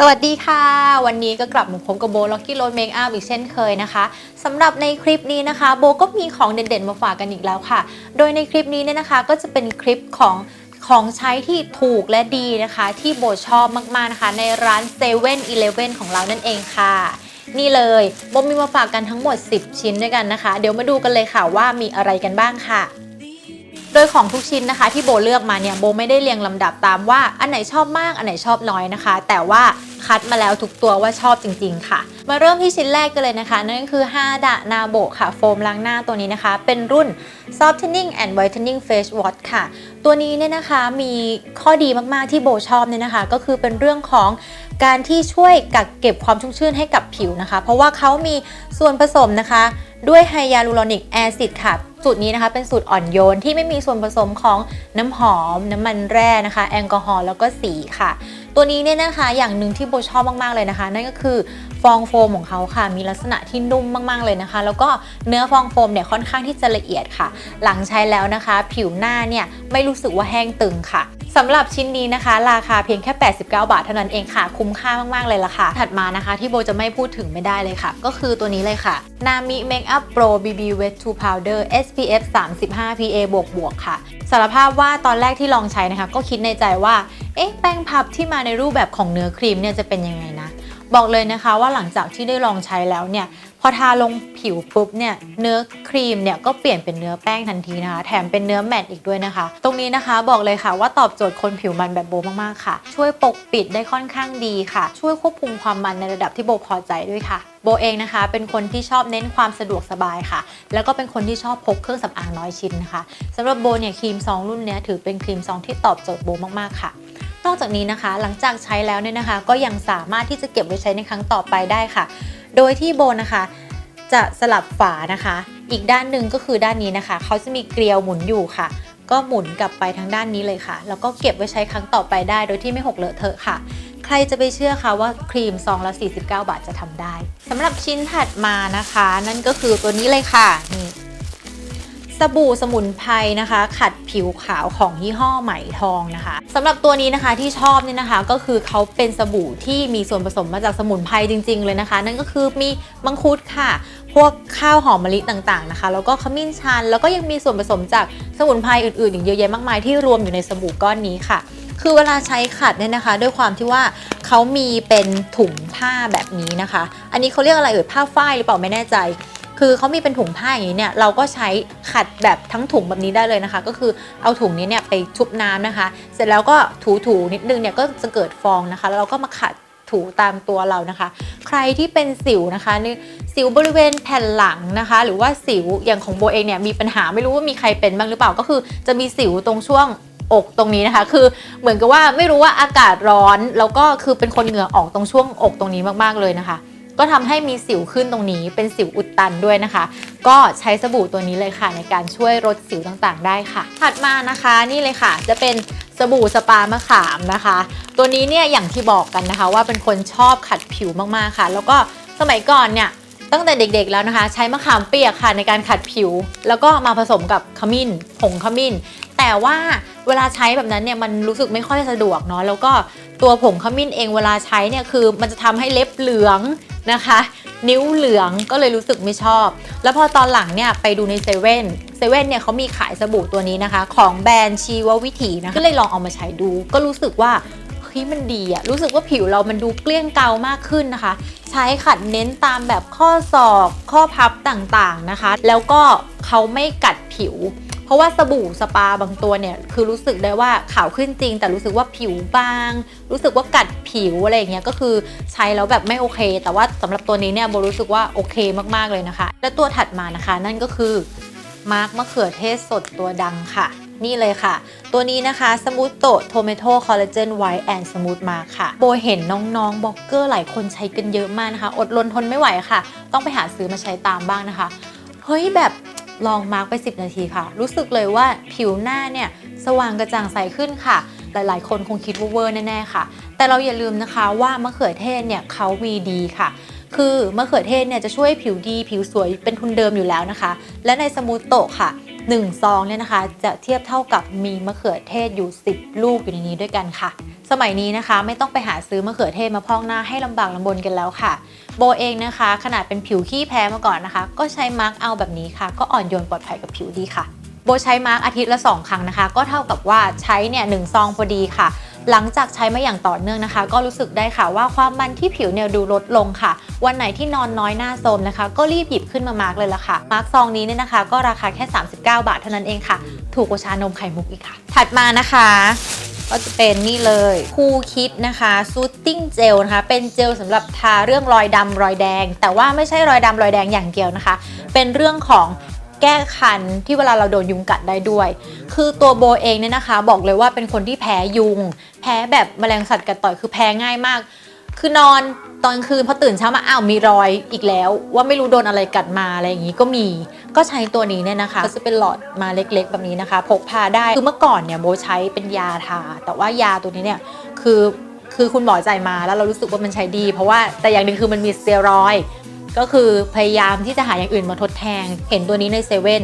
สวัสดีค่ะ วันนี้ก็กลับมาพบกับโบล็อกกี้โรดเมคอัพอีกเช่นเคยนะคะสำหรับในคลิปนี้นะคะ โบก็มีของเด่นๆมาฝากกันอีกแล้วค่ะ โดยในคลิปนี้เนี่ยนะคะ ก็จะเป็นคลิปของของใช้ที่ถูกและดีนะคะ ที่โบชอบมากๆนะคะ ในร้าน7 e เ e ่ e อของเรานั่นเองค่ะ นี่เลยโบมีมาฝากกันทั้งหมด 10 ชิ้นด้วยกันนะคะ เดี๋ยวมาดูกันเลยค่ะว่ามีอะไรกันบ้างค่ะ โดยของทุกชิ้นนะคะ ที่โบเลือกมาเนี่ยโบไม่ได้เรียงลำดับตามว่าอันไหนชอบมากอันไหนชอบน้อยนะคะ แต่ว่าคัดมาแล้วทุกตัวว่าชอบจริง ๆ ค่ะ มาเริ่มที่ชิ้นแรกกันเลยนะคะ นั่นก็คือ 5 ดะนาโบค่ะโฟมล้างหน้าตัวนี้นะคะ เป็นรุ่น softening and whitening face wash ค่ะ ตัวนี้เนี่ยนะคะมีข้อดีมากๆที่โบชอบเนี่ยนะคะ ก็คือเป็นเรื่องของ การที่ช่วยกักเก็บความชุ่มชื่นให้กับผิวนะคะ เพราะว่าเขามีส่วนผสมนะคะ ด้วยไฮยาลูรอนิกแอซิดค่ะสูตรนี้นะคะเป็นสูตรอ่อนโยนที่ไม่มีส่วนผสมของน้ำหอม น้ำมันแร่นะคะ แอลกอฮอล์แล้วก็สีค่ะ ตัวนี้เนี่ยนะคะอย่างหนึ่งที่โบชอบมากๆเลยนะคะ นั่นก็คือฟองโฟมของเขาค่ะ มีลักษณะที่นุ่มมากๆเลยนะคะ แล้วก็เนื้อฟองโฟมเนี่ยค่อนข้างที่จะละเอียดค่ะ หลังใช้แล้วนะคะ ผิวหน้าเนี่ยไม่รู้สึกว่าแห้งตึงค่ะ สำหรับชิ้นนี้นะคะ ราคาเพียงแค่ 89 บาทเท่านั้นเองค่ะ คุ้มค่ามาก ๆ เลยล่ะค่ะ ถัดมานะคะที่โบจะไม่พูดถึงไม่ได้เลยค่ะ ก็คือตัวนี้เลยค่ะ Nami Makeup Pro BB Wet to Powder SPF 35 PA บวกบวกค่ะสารภาพว่าตอนแรกที่ลองใช้นะคะ ก็คิดในใจว่า เอ๊ะแป้งพับที่มาในรูปแบบของเนื้อครีมเนี่ยจะเป็นยังไงนะ บอกเลยนะคะว่าหลังจากที่ได้ลองใช้แล้วเนี่ย อทาลงผิวปุ๊บเนี่ยเนื้อครีมเนี่ยก็เปลี่ยนเป็นเนื้อแป้งทันทีนะคะ แถมเป็นเนื้อแมตต์อีกด้วยนะคะ ตรงนี้นะคะบอกเลยค่ะว่าตอบโจทย์คนผิวมันแบบโบมากๆค่ะ ช่วยปกปิดได้ค่อนข้างดีค่ะ ช่วยควบคุมความมันในระดับที่โบพอใจด้วยค่ะโบเองนะคะ เป็นคนที่ชอบเน้นความสะดวกสบายค่ะ แล้วก็เป็นคนที่ชอบพกเครื่องสำอางน้อยชิ้นนะคะสำหรับโบเนี่ยครีมซองรุ่นนี้ถือเป็นครีมซองที่ตอบโจทย์โบมากๆค่ะนอกจากนี้นะคะ หลังจากใช้แล้วเนี่ยนะคะ ก็ยังสามารถที่จะเก็บไว้ใช้ในครั้งต่อไปได้ค่ะ โดยที่โบนะคะจะสลับฝานะคะ อีกด้านหนึ่งก็คือด้านนี้นะคะ เขาจะมีเกลียวหมุนอยู่ค่ะ ก็หมุนกลับไปทางด้านนี้เลยค่ะ แล้วก็เก็บไว้ใช้ครั้งต่อไปได้ โดยที่ไม่หกเลอะเทอะค่ะ ใครจะไปเชื่อคะว่าครีมซองละ49 บาทจะทำได้สำหรับชิ้นถัดมานะคะ นั่นก็คือตัวนี้เลยค่ะนี่ สบู่สมุนไพรนะคะ ขัดผิวขาวของยี่ห้อไหมทองนะคะสำหรับตัวนี้นะคะที่ชอบเนี่ยนะคะก็คือเขาเป็นสบู่ที่มีส่วนผสมมาจากสมุนไพรจริง ๆ เลยนะคะ นั่นก็คือมีมังคุดค่ะ พวกข้าวหอมมะลิต่างๆนะคะ แล้วก็ขมิ้นชัน แล้วก็ยังมีส่วนผสมจากสมุนไพรอื่นๆอีกเยอะแยะมากมายที่รวมอยู่ในสบู่ก้อนนี้ค่ะคือเวลาใช้ขัดเนี่ยนะคะ ด้วยความที่ว่าเขามีเป็นถุงผ้าแบบนี้นะคะ อันนี้เขาเรียกอะไรเอ่ยผ้าฝ้ายหรือเปล่าไม่แน่ใจ คือเขามีเป็นถุงผ้าอย่างนี้เนี่ยเราก็ใช้ขัดแบบทั้งถุงแบบนี้ได้เลยนะคะ ก็คือเอาถุงนี้เนี่ยไปชุบน้ำนะคะ เสร็จแล้วก็ถูๆนิดนึงเนี่ยก็จะเกิดฟองนะคะ แล้วเราก็มาขัดถูตามตัวเรานะคะ ใครที่เป็นสิวนะคะสิวบริเวณแผ่นหลังนะคะ หรือว่าสิวอย่างของโบเองเนี่ยมีปัญหาไม่รู้ว่ามีใครเป็นบ้างหรือเปล่าก็คือ จะมีสิวตรงช่วงอกตรงนี้นะคะ คือเหมือนกับว่าไม่รู้ว่าอากาศร้อน แล้วก็คือเป็นคนเหงื่อออกตรงช่วงอกตรงนี้มากๆเลยนะคะ ก็ทำให้มีสิวขึ้นตรงนี้เป็นสิวอุดตันด้วยนะคะ ก็ใช้สบู่ตัวนี้เลยค่ะ ในการช่วยลดสิวต่างๆ ได้ค่ะ ถัดมานะคะนี่เลยค่ะ จะเป็นสบู่สปามะขามนะคะ ตัวนี้เนี่ยอย่างที่บอกกันนะคะ ว่าเป็นคนชอบขัดผิวมากๆค่ะ แล้วก็สมัยก่อนเนี่ยตั้งแต่เด็กๆแล้วนะคะ ใช้มะขามเปียกค่ะในการขัดผิว แล้วก็มาผสมกับขมิ้นผงขมิ้น แต่ว่าเวลาใช้แบบนั้นเนี่ยมันรู้สึกไม่ค่อยสะดวกเนาะแล้วก็ตัวผงขมิ้นเองเวลาใช้เนี่ยคือมันจะทำให้เล็บเหลือง นะคะ นิ้วเหลืองก็เลยรู้สึกไม่ชอบ แล้วพอตอนหลังเนี่ยไปดูในเซเว่นเซเว่นเนี่ยเขามีขายสบู่ตัวนี้นะคะ ของแบรนด์ชีววิถีนะก็เลยลองเอามาใช้ดู ก็รู้สึกว่าเฮ้ยมันดีอะรู้สึกว่าผิวเรามันดูเกลี้ยงเกลามากขึ้นนะคะ ใช้ขัดเน้นตามแบบข้อศอก ข้อพับต่างๆนะคะ แล้วก็เขาไม่กัดผิว เพราะว่าสบู่สปาบางตัวเนี่ยคือรู้สึกได้ว่าขาวขึ้นจริง แต่รู้สึกว่าผิวบาง รู้สึกว่ากัดผิวอะไรอย่างเงี้ยก็คือใช้แล้วแบบไม่โอเค แต่ว่าสำหรับตัวนี้เนี่ยโบรู้สึกว่าโอเคมากๆเลยนะคะ และตัวถัดมานะคะ นั่นก็คือมาร์กมะเขือเทศสดตัวดังค่ะ นี่เลยค่ะ ตัวนี้นะคะสมูทโตโทเมโตคอลลาเจนไวท์แอนด์สมูทมาค่ะ โบเห็นน้องๆบล็อกเกอร์หลายคนใช้กันเยอะมากนะคะ อดรนทนไม่ไหวค่ะ ต้องไปหาซื้อมาใช้ตามบ้างนะคะ เฮ้ยแบบ ลองมาร์กไป 10 นาทีค่ะ รู้สึกเลยว่าผิวหน้าเนี่ยสว่างกระจ่างใสขึ้นค่ะ หลายๆ คนคงคิดว่าเวอร์แน่ๆค่ะ แต่เราอย่าลืมนะคะว่ามะเขือเทศเนี่ยเขามีดีค่ะคือมะเขือเทศเนี่ยจะช่วยผิวดีผิวสวยเป็นทุนเดิมอยู่แล้วนะคะ และในสมูทโตค่ะ1ซองเนี่ยนะคะ จะเทียบเท่ากับมีมะเขือเทศอยู่ 10 ลูกอยู่ในนี้ด้วยกันค่ะ สมัยนี้นะคะไม่ต้องไปหาซื้อมะเขือเทศมาพอกหน้าให้ลำบากลำบนกันแล้วค่ะ โบเองนะคะ ขนาดเป็นผิวขี้แพ้มาก่อนนะคะ ก็ใช้มาร์กเอาแบบนี้ค่ะ ก็อ่อนโยนปลอดภัยกับผิวดีค่ะ โบใช้มาร์กอาทิตย์ละ 2 ครั้งนะคะ ก็เท่ากับว่าใช้เนี่ยหนึ่งซองพอดีค่ะ หลังจากใช้มาอย่างต่อเนื่องนะคะ ก็รู้สึกได้ค่ะว่าความมันที่ผิวเนี่ยดูลดลงค่ะ วันไหนที่นอนน้อยหน้าโทรมนะคะ ก็รีบหยิบขึ้นมามาร์กเลยละค่ะมาร์กซองนี้เนี่ยนะคะ ก็ราคาแค่ 39 บาทเท่านั้นเองค่ะ ถูกกว่าชานมไข่มุกอีกค่ะ ถัดมานะคะ ก็จะเป็นนี่เลยคูคิดนะคะซูตติ้งเจลนะคะ เป็นเจลสำหรับทาเรื่องรอยดำรอยแดง แต่ว่าไม่ใช่รอยดำรอยแดงอย่างเดียวนะคะ เป็นเรื่องของแก้คันที่เวลาเราโดนยุงกัดได้ด้วย คือตัวโบเองเนี่ยนะคะ บอกเลยว่าเป็นคนที่แพ้ยุง แพ้แบบแมลงสัตว์กัดต่อยคือแพ้ง่ายมาก คือนอนตอนคืนพอตื่นเช้ามาอ้าวมีรอยอีกแล้ว ว่าไม่รู้โดนอะไรกัดมาอะไรอย่างนี้ก็มีก็ใช้ตัวนี้เนี่ยนะคะก็จะเป็นหลอดมาเล็กๆ แบบนี้นะคะ พกพาได้คือเมื่อก่อนเนี่ยโบใช้เป็นยาทา แต่ว่ายาตัวนี้เนี่ยคือคือคุณหมอจ่ายมาแล้วเรารู้สึกว่ามันใช้ดี เพราะว่าแต่อย่างหนึ่งคือมันมีสเตียรอยก็คือพยายามที่จะหาอย่างอื่นมาทดแทนเห็นตัวนี้ในเซเว่น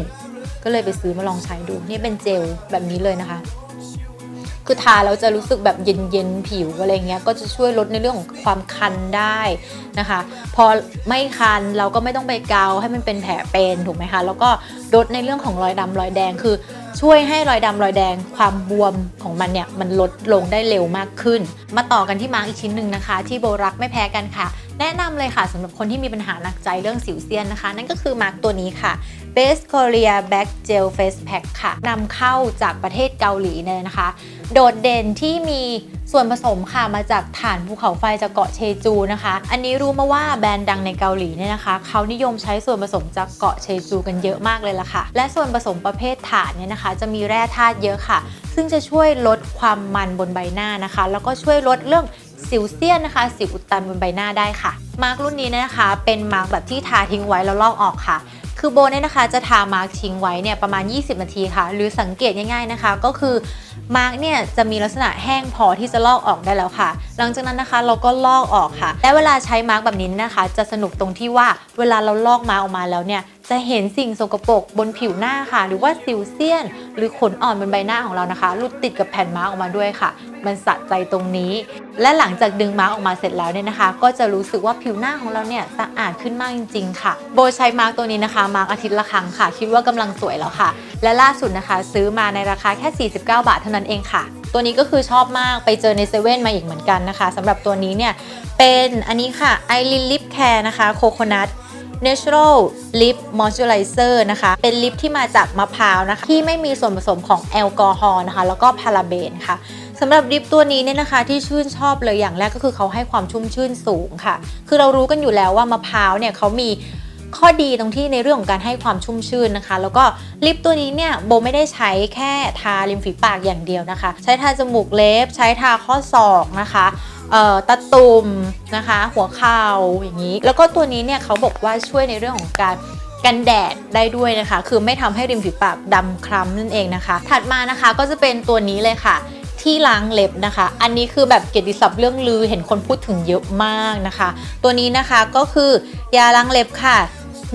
ก็เลยไปซื้อมาลองใช้ดูนี่เป็นเจลแบบนี้เลยนะคะ คือทาแล้วจะรู้สึกแบบเย็นๆผิวอะไรเงี้ยก็จะช่วยลดในเรื่องของความคันได้นะคะ พอไม่คันเราก็ไม่ต้องไปเกาให้มันเป็นแผลเป็นถูกไหมคะ แล้วก็ลดในเรื่องของรอยดำรอยแดงคือ ช่วยให้รอยดำรอยแดงความบวมของมันเนี่ยมันลดลงได้เร็วมากขึ้น มาต่อกันที่มาร์กอีกชิ้นหนึ่งนะคะ ที่โบรักไม่แพ้กันค่ะ แนะนำเลยค่ะสำหรับคนที่มีปัญหาหนักใจเรื่องสิวเซียนนะคะ นั่นก็คือมาร์กตัวนี้ค่ะ Best Korea Back Gel Face Pack ค่ะนำเข้าจากประเทศเกาหลีเนี่ยนะคะ โดดเด่นที่มีส่วนผสมค่ะมาจากฐานภูเขาไฟจากเกาะเชจูนะคะ อันนี้รู้มาว่าแบรนด์ดังในเกาหลีเนี่ยนะคะเขานิยมใช้ส่วนผสมจากเกาะเชจูกันเยอะมากเลยล่ะค่ะ และส่วนผสมประเภทฐานเนี่ยนะคะ จะมีแร่ธาตุเยอะค่ะ ซึ่งจะช่วยลดความมันบนใบหน้านะคะ แล้วก็ช่วยลดเรื่อง สิวเซียนนะคะ สิวอุดตันบนใบหน้าได้ค่ะ มาร์กรุ่นนี้นยนะคะ เป็นมาร์กแบบที่ทาทิ้งไว้แล้วลอกออกค่ะ คือโบเนี่ยนะคะจะทามาร์กทิ้งไว้เนี่ยประมาณ 20 นาทีค่ะ หรือสังเกตง่ายๆนะคะ ก็คือมาร์กเนี่ยจะมีลักษณะแห้งพอที่จะลอกออกได้แล้วค่ะ หลังจากนั้นนะคะเราก็ลอกออกค่ะ และเวลาใช้มาร์กแบบนี้นะคะ จะสนุกตรงที่ว่าเวลาเราลอกมาออกมาแล้วเนี่ยจะเห็นสิ่งสกปรกบนผิวหน้าค่ะ หรือว่าสิวเซียน หรือขนอ่อนบนใบหน้าของเรานะคะหลุดติดกับแผ่นมาร์กออกมาด้วยค่ะ มันสะใจตรงนี้ และหลังจากดึงมาร์กออกมาเสร็จแล้วเนี่ยนะคะ ก็จะรู้สึกว่าผิวหน้าของเราเนี่ยสะอาดขึ้นมากจริง ๆ ค่ะ โบใช้มาร์กตัวนี้นะคะ มาร์กอาทิตย์ละครั้งค่ะ คิดว่ากำลังสวยแล้วค่ะ และล่าสุดนะคะ ซื้อมาในราคาแค่ 49 บาทเท่านั้นเองค่ะ ตัวนี้ก็คือชอบมากไปเจอในเซเว่นมาอีกเหมือนกันนะคะสำหรับตัวนี้เนี่ยเป็นอันนี้ค่ะ i l i n Lip Care นะคะโคโคนัท Natural Lip Moisturizer นะคะ เป็นลิปที่มาจากมะพร้าวนะคะ ที่ไม่มีส่วนผสมของแอลกอฮอล์นะคะ แล้วก็พาราเบนค่ะ สำหรับลิปตัวนี้เนี่ยนะคะที่ชื่นชอบเลยอย่างแรกก็คือเขาให้ความชุ่มชื่นสูงค่ะ คือเรารู้กันอยู่แล้วว่ามะพร้าวเนี่ยเขามีข้อดีตรงที่ในเรื่องของการให้ความชุ่มชื่นนะคะ แล้วก็ลิปตัวนี้เนี่ยโบไม่ได้ใช้แค่ทาริมฝีปากอย่างเดียวนะคะ ใช้ทาจมูกเล็บ ใช้ทาข้อศอกนะคะเอ่อตะตุ่มนะคะ หัวเข่าอย่างนี้ แล้วก็ตัวนี้เนี่ยเขาบอกว่าช่วยในเรื่องของการกันแดดได้ด้วยนะคะ คือไม่ทำให้ริมฝีปากดำคล้ำนั่นเองนะคะ ถัดมานะคะก็จะเป็นตัวนี้เลยค่ะ ที่ล้างเล็บนะคะ อันนี้คือแบบเกียรติศัพท์เรื่องลือเห็นคนพูดถึงเยอะมากนะคะ ตัวนี้นะคะก็คือยาล้างเล็บค่ะ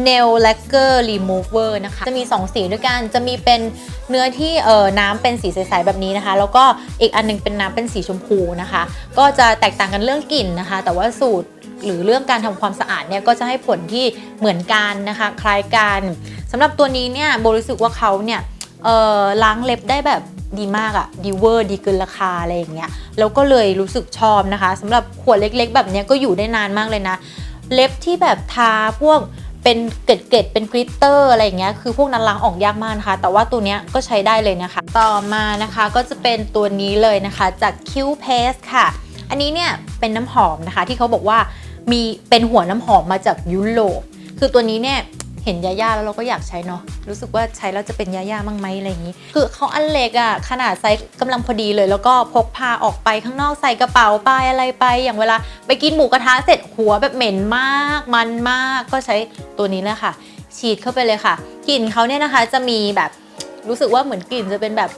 Nail Lacquer Remover นะคะ จะมี 2 สีด้วยกัน จะมีเป็นเนื้อที่เอ่อน้ำเป็นสีใสๆแบบนี้นะคะ แล้วก็อีกอันหนึงเป็นน้ำเป็นสีชมพูนะคะ ก็จะแตกต่างกันเรื่องกลิ่นนะคะ แต่ว่าสูตรหรือเรื่องการทำความสะอาดเนี่ยก็จะให้ผลที่เหมือนกันนะคะ คล้ายกันสำหรับตัวนี้เนี่ยโบรู้สึกว่าเขาเนี่ย เออล้างเล็บได้แบบดีมากอะดีเวอร์ดีเกินราคาอะไรอย่างเงี้ยแล้วก็เลยรู้สึกชอบนะคะสำหรับขวดเล็กๆ แบบเนี้ยก็อยู่ได้นานมากเลยนะ เล็บที่แบบทาพวกเป็นเกล็ดๆเป็นกริตเตอร์อะไรอย่างเงี้ยคือพวกนั้นล้างออกยากมากนะคะ แต่ว่าตัวเนี้ยก็ใช้ได้เลยนะคะ ต่อมานะคะก็จะเป็นตัวนี้เลยนะคะจาก Q Paste ค่ะ อันนี้เนี่ยเป็นน้ำหอมนะคะ ที่เขาบอกว่ามีเป็นหัวน้ำหอมมาจากยุโรปคือตัวนี้เนี่ย ห็นยาย่าแล้วเราก็อยากใช้เนาะรู้สึกว่าใช้แล้วจะเป็นยาย่าบ้างไหมอะไรอย่างนี้ คือเขาอันเล็กอะขนาดไซส์กำลังพอดีเลย แล้วก็พกพาออกไปข้างนอกใส่กระเป๋าไปอะไรไป อย่างเวลาไปกินหมูกระทะเสร็จหัวแบบเหม็นมากมันมากก็ใช้ตัวนี้แหละค่ะ ฉีดเข้าไปเลยค่ะกลิ่นเขาเนี่ยนะคะจะมีแบบรู้สึกว่าเหมือนกลิ่นจะเป็นแบบ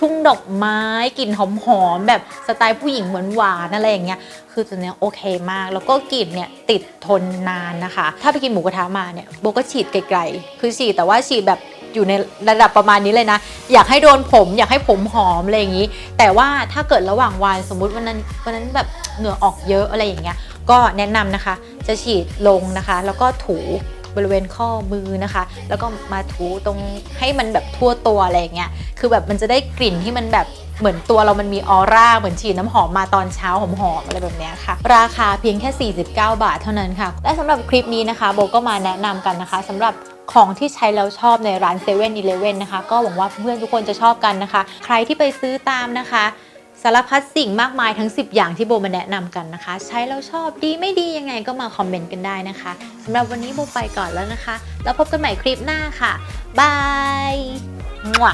ทุ่งดอกไม้กลิ่นหอมๆแบบสไตล์ผู้หญิงเหมือนหวานๆอะไรอย่างเงี้ยคือตัวเนี้ยโอเคมาก แล้วก็กลิ่นเนี่ยติดทนนานนะคะ ถ้าไปกินหมูกระทะมาเนี่ยโบก็ฉีดไกลๆคือฉีดแต่ว่าฉีดแบบอยู่ในระดับประมาณนี้เลยนะ อยากให้โดนผมอยากให้ผมหอมอะไรอย่างนี้ แต่ว่าถ้าเกิดระหว่างวันสมมุติวันนั้นวันนั้นแบบเหงื่อออกเยอะอะไรอย่างเงี้ยก็แนะนำนะคะ จะฉีดลงนะคะ แล้วก็ถู บริเวณข้อมือนะคะ แล้วก็มาถูตรงให้มันแบบทั่วตัวอะไรอย่างเงี้ยคือแบบมันจะได้กลิ่นที่มันแบบเหมือนตัวเรามันมีออร่า เหมือนฉีดน้ำหอมมาตอนเช้าหอมๆอะไรแบบเนี้ยค่ะ ราคาเพียงแค่ 49 บาทเท่านั้นค่ะ และสำหรับคลิปนี้นะคะ โบก็มาแนะนำกันนะคะสำหรับของที่ใช้แล้วชอบในร้าน7 e เ e ่ e อนะคะ ก็หวังว่าเพื่อนทุกคนจะชอบกันนะคะ ใครที่ไปซื้อตามนะคะ สารพัดสิ่งมากมายทั้ง 10 อย่างที่โบมาแนะนำกันนะคะ ใช้แล้วชอบดีไม่ดียังไงก็มาคอมเมนต์กันได้นะคะสำหรับวันนี้โบไปก่อนแล้วนะคะ แล้วพบกันใหม่คลิปหน้าค่ะบายมั่ว